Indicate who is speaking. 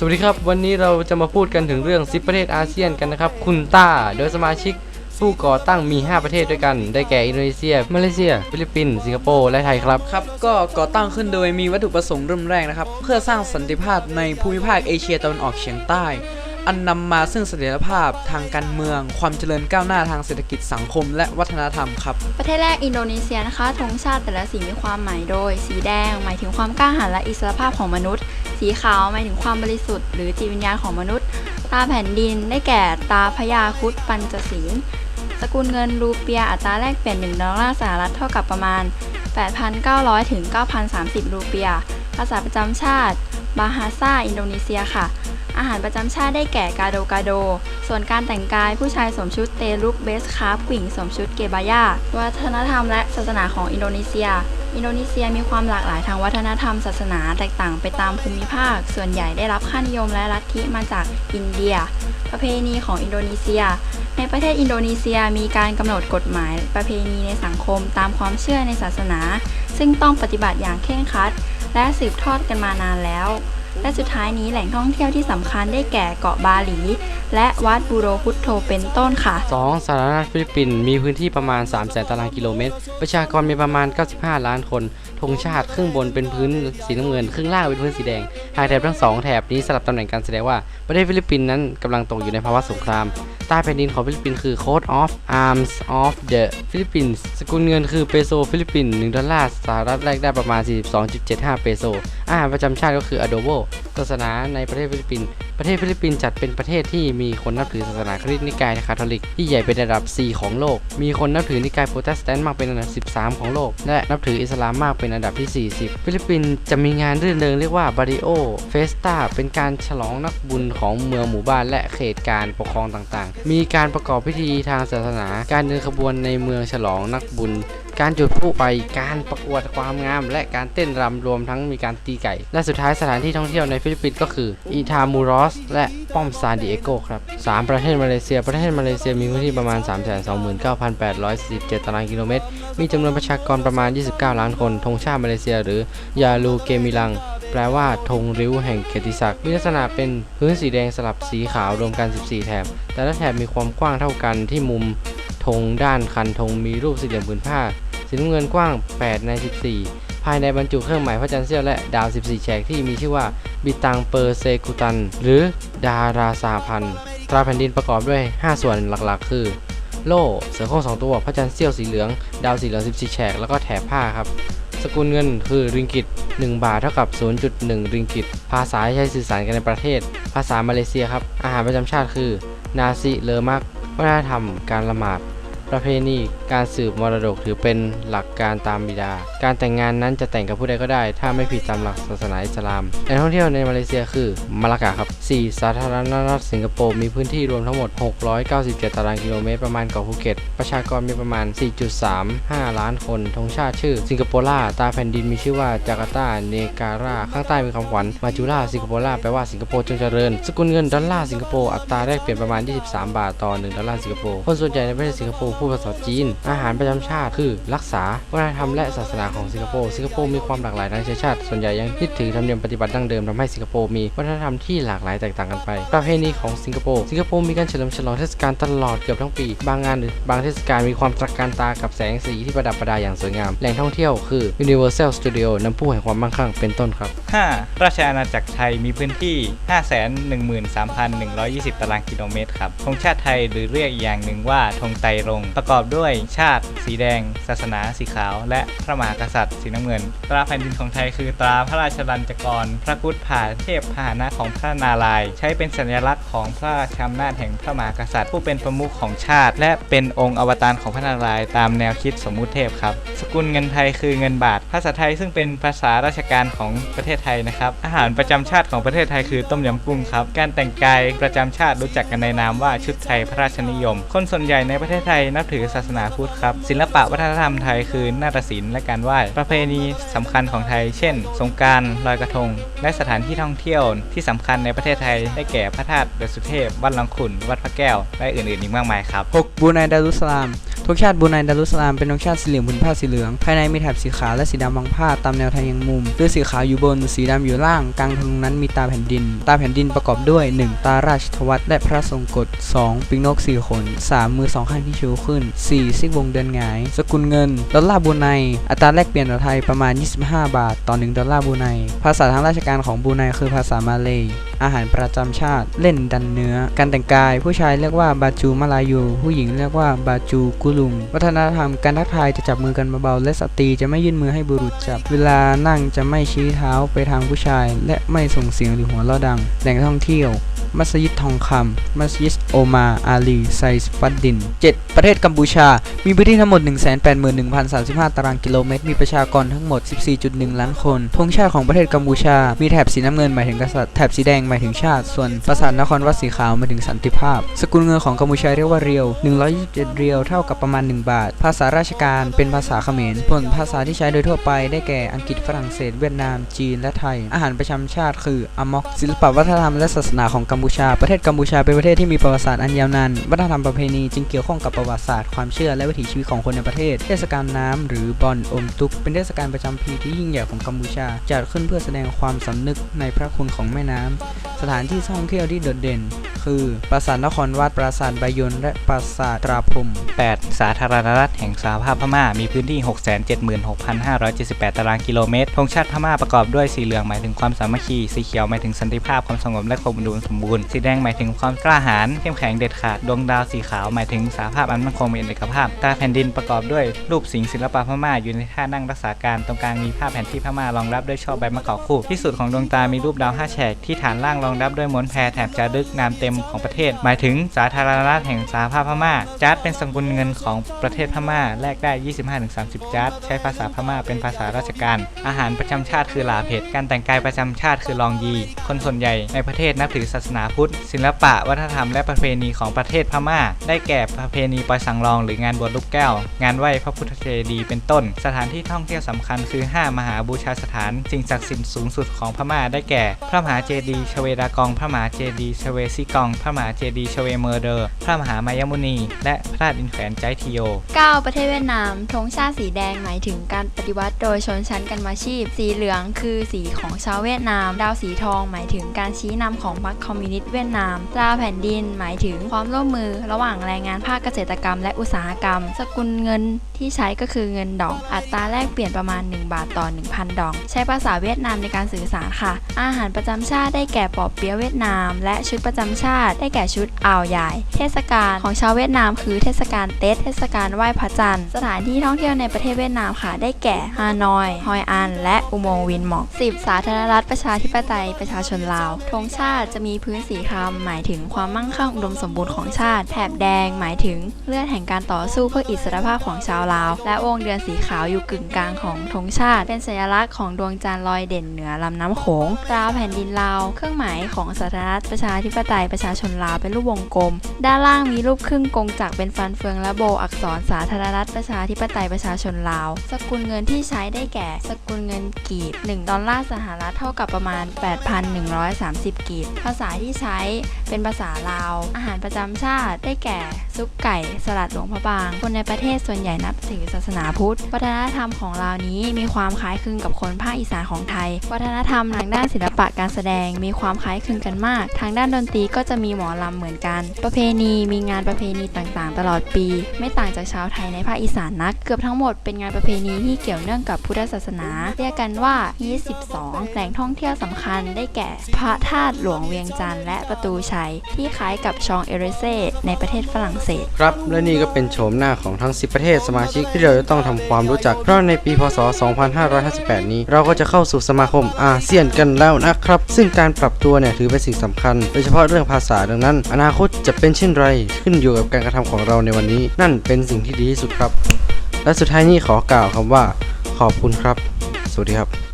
Speaker 1: สวัสดีครับ วันนี้เราจะมาพูดกันถึงเรื่อง10ประเทศอาเซียนกันนะครับ คุณต้า โดยสมาชิกผู้ก่อตั้งมี 5 ประเทศด้วยกัน ได้แก่อินโดนีเซีย มาเลเซีย ฟิลิปปินส์ สิงคโปร์ และไทยครับ
Speaker 2: ครับ ก็ก่อตั้งขึ้นโดยมีวัตถุประสงค์เริ่มแรกนะครับ เพื่อสร้างสันติภาพในภูมิภาคเอเชียตะวันออกเฉียงใต้ อันนำมาซึ่งเสถียรภาพทางการเมือง ความเจริญก้าวหน้าทางเศรษฐกิจสังคม และวัฒนธรรมครับ
Speaker 3: ประเทศแรกอินโดนีเซียนะคะธงชาติแต่ละสีมีความหมายโดย สีแดง หมายถึงความกล้าหาญและอิสรภาพของมนุษย์ สีขาวหมายถึงความบริสุทธิ์หรือจิตวิญญาณของมนุษย์ ตาแผ่นดินได้แก่ตาพญาคุดปัญจศีลสกุลเงินรูเปียอัตราแลกเปลี่ยน1ดอลลาร์สหรัฐเท่ากับประมาณ 8,900 ถึง 9,030 รูเปีย ภาษาประจำชาติ บาฮาซาอินโดนีเซียค่ะ อาหารประจำชาติได้แก่กาโดกาโด ส่วนการแต่งกายผู้ชายสวมชุดเตลุกเบสคาร์ฟผู้หญิงสวมชุดเกบายาวัฒนธรรมและศาสนาของอินโดนีเซีย อินโดนีเซียมีความหลากหลายทางวัฒนธรรมศาสนาแตกต่างไปตามภูมิภาค ส่วนใหญ่ได้รับค่านิยมและลัทธิมาจากอินเดีย ประเพณีของอินโดนีเซีย ในประเทศอินโดนีเซียมีการกำหนดกฎหมาย ประเพณีในสังคมตามความเชื่อในศาสนา ซึ่งต้องปฏิบัติอย่างเคร่งครัด และสืบทอดกันมานานแล้ว และสุดท้ายนี้แหล่งท่องเที่ยวที่สำคัญได้แก่เกาะบาหลี และวัดบูโรพุทโธเป็นต้นค่ะ
Speaker 1: 2. สาธารณรัฐฟิลิปปินส์มีพื้นที่ประมาณ 3 0 0 0 0ตารางกิโลเมตร ประชากรมีประมาณ 95 ล้านคน ธงชาติครึ่งบนเป็นพื้นสีน้ำเงิน ครึ่งล่างเป็นพื้นสีแดง หากแถบทั้งสองแถบนี้สลับตำแหน่งกันแสดงว่าประเทศฟิลิปปินส์นั้นกำลังตกอยู่ในภาวะสงคราม ใต้แผ่นดินของฟิลิปปินส์คือ Coat of Arms of the Philippines สกุลเงินคือเปโซฟิลิปปินส์1ดอลลาร์สหรัฐแลกได้ประมาณ 42.75 เปโซอาหารประจำชาติก็คือ adobo ศาสนาในประเทศฟิลิปปินส์ประเทศฟิลิปปินส์จัดเป็นประเทศที่มีคนนับถือศาสนาคริสต์นิกายคาทอลิก ที่ใหญ่เป็นอันดับ 4 ของโลก มีคนนับถือนิกายโปรเตสแตนต์มากเป็นอันดับ 13 ของโลก และนับถืออิสลามมากเป็นอันดับที่ 40 ฟิลิปปินส์จะมีงานรื่นเริงเรียกว่าบาริโอเฟสตาเป็นการฉลองนักบุญของเมืองหมู่บ้านและเขตการปกครองต่างๆ มีการประกอบพิธีทางศาสนา การเดินขบวนในเมืองฉลองนักบุญ การจุดพลุไฟการประกวดความงาม และการเต้นรำรวมทั้งมีการตีไก่ และสุดท้ายสถานที่ท่องเที่ยวในฟิลิปปินส์ก็คืออิทามูรอสและป้อมซานดิเอโกครับ3ประเทศมาเลเซีย ประเทศมาเลเซียมีพื้นที่ประมาณ 329,847 ตารางกิโลเมตร มีจำนวนประชากรประมาณ 29 ล้านคนธงชาติมาเลเซีย หรือยาลูเกมิลัง แปลว่าธงริ้วแห่งเกียรติศักดิ์มีลักษณะเป็นพื้นสีแดงสลับสีขาวรวมกัน 14 แถบ แต่ละแถบมีความกว้างเท่ากันที่มุมธงด้านคันธงมีรูปสี่เหลี่ยมผืนผ้า สีน้ำเงินกว้าง 8 ใน 14 ภายในบรรจุเครื่องหมายพระจันทร์เสี้ยวและดาว 14 แฉกที่มีชื่อว่าบิตังเปอร์เซกุตัน หรือดาราซาพันธ์ตราแผ่นดินประกอบด้วย 5 ส่วนหลักๆ คือ โล่ เสือโคร่งสองตัว พระจันทร์เสี้ยวสีเหลือง ดาวสีเหลือง 14 แฉก แล้วก็แถบผ้าครับ สกุลเงินคือริงกิต 1 บาทเท่ากับ 0.1 ริงกิต ภาษาที่ใช้สื่อสารกันในประเทศ ภาษามาเลเซียครับ อาหารประจำชาติคือ นาซิเลอมัก วัฒนธรรม การละหมาด ประเพณีการสืบมรดกถือเป็นหลักการตามบิดา การแต่งงานนั้นจะแต่งกับผู้ใดก็ได้ ถ้าไม่ผิดตามหลักศาสนาอิสลามแหล่งท่องเที่ยวในมาเลเซียคือมาลากาครับ 4. สาธารณรัฐสิงคโปร์มีพื้นที่รวมทั้งหมด 697 ตารางกิโลเมตรประมาณเกาะภูเก็ต ประชากรมีประมาณ 4.35 ล้านคนธงชาติชื่อ สิงคโปล่าตาแผ่นดินมีชื่อว่าจาการ์ตาเนการาข้างใต้มีคำขวัญมาจูราสิงคโปล่าแปลว่าสิงคโปร์จงเจริญ สกุลเงินดอลลาร์สิงคโปร์อัตราแลกเปลี่ยนประมาณ 23 บาทต่อ 1 ดอลลาร์สิงคโปร์คนส่วนใหญ่ในประเทศสิงคโปร์พูดภาษาจีน อาหารประจำชาติคือรักษาวัฒนธรรมและศาสนาของสิงคโปร์สิงคโปร์มีความหลากหลายทางเชื้อชาติ ส่วนใหญ่ยังยึดถือธรรมเนียมปฏิบัติดั้งเดิมทำให้สิงคโปร์มีวัฒนธรรมที่หลากหลายแตกต่างกันไป ประเพณีของสิงคโปร์สิงคโปร์มีการเฉลิมฉลองเทศกาลตลอดเกือบทั้งปี บางงานหรือบางเทศกาลมีความตระการตากับแสงสีที่ประดับประดาอย่างสวยงาม แหล่งท่องเที่ยวคือ Universal Studio น้ำพุแห่งความมั่งคั่งเป็นต้นครับ
Speaker 4: 5. ราชอาณาจักรไทยมีพื้นที่ 513,120 ตารางกิโลเมตรครับธงชาติไทยหรือเรียกอีกอย่างหนึ่งว่าธงไตรรงประกอบด้วยชาติ สีแดง ศาสนา สีขาว และพระมหากษัตริย์ สีน้ำเงิน ตราแผ่นดินของไทยคือตราพระราชลัญจกร พระพุทธผ่าเทพพาหนะของพระนารายณ์ใช้เป็นสัญลักษณ์ของพระราชอำนาจแห่งพระมหากษัตริย์ ผู้เป็นประมุขของชาติ และเป็นองค์อวตารของพระนารายณ์ตามแนวคิดสมมุติเทพครับ สกุลเงินไทยคือเงินบาท ภาษาไทยซึ่งเป็นภาษาราชการของประเทศไทยนะครับ อาหารประจำชาติของประเทศไทยคือต้มยำกุ้งครับ การแต่งกายประจำชาติรู้จักกันในนามว่าชุดไทยพระราชนิยม คนส่วนใหญ่ในประเทศไทยนับถือศาสนาพุทธครับ ศิลปะวัฒนธรรมไทยคือนาฏศิลป์และการไหว้ประเพณีสำคัญของไทย เช่น สงการลอยกระทง และสถานที่ท่องเที่ยวที่สำคัญในประเทศไทยได้แก่พระธาตุดอยสุเทพวัดลังขุนวัดพระแก้ว และอื่นๆอีกมากมายครับ
Speaker 2: 6. บรูไนดารุสลาม ธธงชาติบรูไนดารุสลามเป็นธงชาติสีเหลี่ยมผืนผ้าสีเหลือง ภายในมีแถบสีขาวและสีดำบางผ้าตามแนวทางยังมุมด้วยสีขาวอยู่บน สีดำอยู่ล่าง กลางธงนั้นมีตาแผ่นดิน ตาแผ่นดินประกอบด้วย 1. ตาราชทวัตและพระทรงกฎ 2. ปีกนกสี่ขน 3. มือสองข้างที่ชูขึ้น 4. ซิกวงเดินหงาย สกุลเงิน ดอลลาร์บรูไน อัตราแลกเปลี่ยนต่อไทยประมาณ 25 บาท ต่อ 1 ดอลลาร์บรูไน ภาษาทางราชการของบรูไนคือภาษามาเลย อาหารประจำชาติ เล่นดันเนื้อ การแต่งกาย ผู้ชายเรียกว่าบาจูมาลายู ผู้หญิงเรียกว่าบาจูกุลุง วัฒนธรรมการทักทายจะจับมือกันเบาๆ และสตรีจะไม่ยื่นมือให้บุรุษจับ เวลานั่งจะไม่ชี้เท้าไปทางผู้ชาย และไม่ส่งเสียงหรือหัวเราะดัง แหล่งท่องเที่ยว มัสยิดทองคำมัสยิดโอมาอาลีไซส์ฟัดดิน 7. ประเทศกัมพูชา มีพื้นที่ทั้งหมด 181,035 ตารางกิโลเมตร มีประชากรทั้งหมด 14.1 ล้านคนธงชาติของประเทศกัมพูชา มีแถบสีน้ำเงินหมายถึงกษัตริย์แถบสีแดงหมายถึงชาติ ส่วนปราสาทนครวัดสีขาวหมายถึงสันติภาพ สกุลเงินของกัมพูชาเรียกว่าเรียว 127 เรียวเท่ากับประมาณ 1 บาท ภาษาราชการเป็นภาษาเขมรส่วนภาษาที่ใช้โดยทั่วไปได้แก่อังกฤษฝรั่งเศส เวียดนาม จีนและไทย อาหารประจำชาติคืออมอกศิลปวัฒนธรรมและศาสนาของกัมมพูชา ประเทศกัมพูชาเป็นประเทศที่มีประวัติศาสตร์อันยาวนาน วัฒนธรรมประเพณีจึงเกี่ยวข้องกับประวัติศาสตร์ความเชื่อและวิถีชีวิตของคนในประเทศ เทศกาลน้ำหรือบอนอมตุก เป็นเทศกาลประจำปีที่ยิ่งใหญ่ของกัมพูชา จัดขึ้นเพื่อแสดงความสำนึกในพระคุณของแม่น้ำสถานที่ท่องเที่ยวที่โดดเด่น คือ ปราสาทนครวัดปราสาทบายนและปราสาทตราพรม
Speaker 4: 8. สาธารณรัฐแห่งสหภาพพม่า มีพื้นที่ 676,578 ตารางกิโลเมตร ธงชาติพม่าประกอบด้วยสีเหลืองหมายถึงความสามัคคี สีเขียวหมายถึงสันติภาพความสงบและความอุดมสมบูรณ์ สีแดงหมายถึงความกล้าหาญเข้มแข็งเด็ดขาด ดวงดาวสีขาวหมายถึงสหภาพอันมั่นคงมีเอกภาพ ตาแผ่นดินประกอบด้วยรูปสิงศิลปะพม่าอยู่ในท่านั่งรักษาการตรงกลางมีภาพแผนที่พม่ารองรับด้วยช่อใบมะกอกคู่ ที่สุดของดวงตามีรูปดาวห้าแฉกที่ฐานล่างรองรับด้วยม้วนแพรแถบจารึกนามเต็มของประเทศ หมายถึงสาธารณรัฐแห่งสหภาพพม่าจาร์ดเป็นสกุลเงินของประเทศพม่าแลกได้ 25-30จาร์ดใช้ภาษาพม่าเป็นภาษาราชการ อาหารประจำชาติคือลาเผ็ดการแต่งกายประจำชาติคือลองยี คนส่วนใหญ่ในประเทศนับถือศาสนาพุทธ ศิลปะวัฒนธรรมและประเพณีของประเทศพม่า ได้แก่ประเพณีปล่อยสังรอง หรืองานบวชลูกแก้ว งานไหว้พระพุทธเจดีย์เป็นต้น สถานที่ท่องเที่ยวสำคัญคือ 5 มหาบูชาสถาน สิ่งศักดิ์สิทธิ์สูงสุดของพม่าได้แก่ พระมหาเจดีย์ชเวดากอง พระมหาเจดีย์ชเวซิกองพระมหาเจดีย์ชเวเมอร์เดอร์ พระมหามายมุนี และพระธาตุอินแขวนใจทิโย
Speaker 3: 9 ประเทศเวียดนามธงชาติสีแดงหมายถึงการปฏิวัติโดยชนชั้นกันมาชีพ สีเหลืองคือสีของชาวเวียดนาม ดาวสีทองหมายถึงการชี้นำของพรรคคอมมิวนิสต์เวียดนามตราแผ่นดินหมายถึงความร่วมมือ ระหว่างแรงงานภาคเกษตรกรรม และอุตสาหกรรม สกุลเงินที่ใช้ก็คือเงินดองอัตราแลกเปลี่ยนประมาณ 1 บาทต่อ 1,000 ดอง ใช้ภาษาเวียดนามในการสื่อสารค่ะ อาหารประจำชาติได้แก่ปอเปี๊ยะเวียดนาม และชุดประจำชาติ ได้แก่ชุดอ่าวใหญ่เทศกาลของชาวเวียดนามคือเทศกาลเต็ดเทศกาลไหว้พระจันทร์ สถานที่ท่องเที่ยวในประเทศเวียดนามค่ะ ได้แก่ฮานอย ฮอยอัน และอุโมงค์วินหมอก 10 สาธารณรัฐประชาธิปไตยประชาชนลาว ธงชาติจะมีพื้นสีครามหมายถึงความมั่งคั่งอุดมสมบูรณ์ของชาติ แถบแดงหมายถึงเลือดแห่งการต่อสู้เพื่ออิสรภาพของชาวลาว และวงเดือนสีขาวอยู่กึ่งกลางของธงชาติ เป็นสัญลักษณ์ของดวงจันทร์ลอยเด่นเหนือลำน้ำโขงตราแผ่นดินลาว เครื่องหมายของสาธารณรัฐประชาธิปไตยประชาชนลาวเป็นรูปวงกลม ด้านล่างมีรูปครึ่งกงจักเป็นฟันเฟืองและโบอักษรสาธารณรัฐประชาธิปไตยประชาชนลาว สกุลเงินที่ใช้ได้แก่ สกุลเงินกีบ 1 ดอลลาร์สหรัฐเท่ากับประมาณ 8,130 กีบ ภาษาที่ใช้เป็นภาษาลาว อาหารประจำชาติได้แก่ ซุปไก่ สลัดหลวงพระบาง คนในประเทศส่วนใหญ่นับถือศาสนาพุทธ วัฒนธรรมของลาวนี้มีความคล้ายคลึงกับคนภาคอีสานของไทย วัฒนธรรมทางด้านศิลปะการแสดงมีความคล้ายคลึงกันมาก ทางด้านดนตรีก็จะมีหมอลำเหมือนกัน ประเพณีมีงานประเพณีต่างๆ ตลอดปี ไม่ต่างจากชาวไทยในภาคอีสานนัก เกือบทั้งหมดเป็นงานประเพณีที่เกี่ยวเนื่องกับพุทธศาสนา เรียกกันว่า22แหล่งท่องเที่ยวสำคัญได้แก่ พระธาตุหลวงเวียงจันทร์และประตูชัยที่คล้ายกับชองเอเรเซในประเทศฝรั่งเศส
Speaker 1: ครับ และนี่ก็เป็นโฉมหน้าของทั้ง 10 ประเทศสมาชิกที่เราจะต้องทำความรู้จัก เพราะในปีพศ 2558 นี้ เราก็จะเข้าสู่สมาคมอาเซียนกันแล้วนะครับ ซึ่งการปรับตัวเนี่ยถือเป็นสิ่งสำคัญ โดยเฉพาะเรื่องภาษาดังนั้น อนาคตจะเป็นเช่นไรขึ้นอยู่กับการกระทำของเราในวันนี้ นั่นเป็นสิ่งที่ดีที่สุดครับ และสุดท้ายนี้ขอกล่าวคำว่า ขอบคุณครับ สวัสดีครับ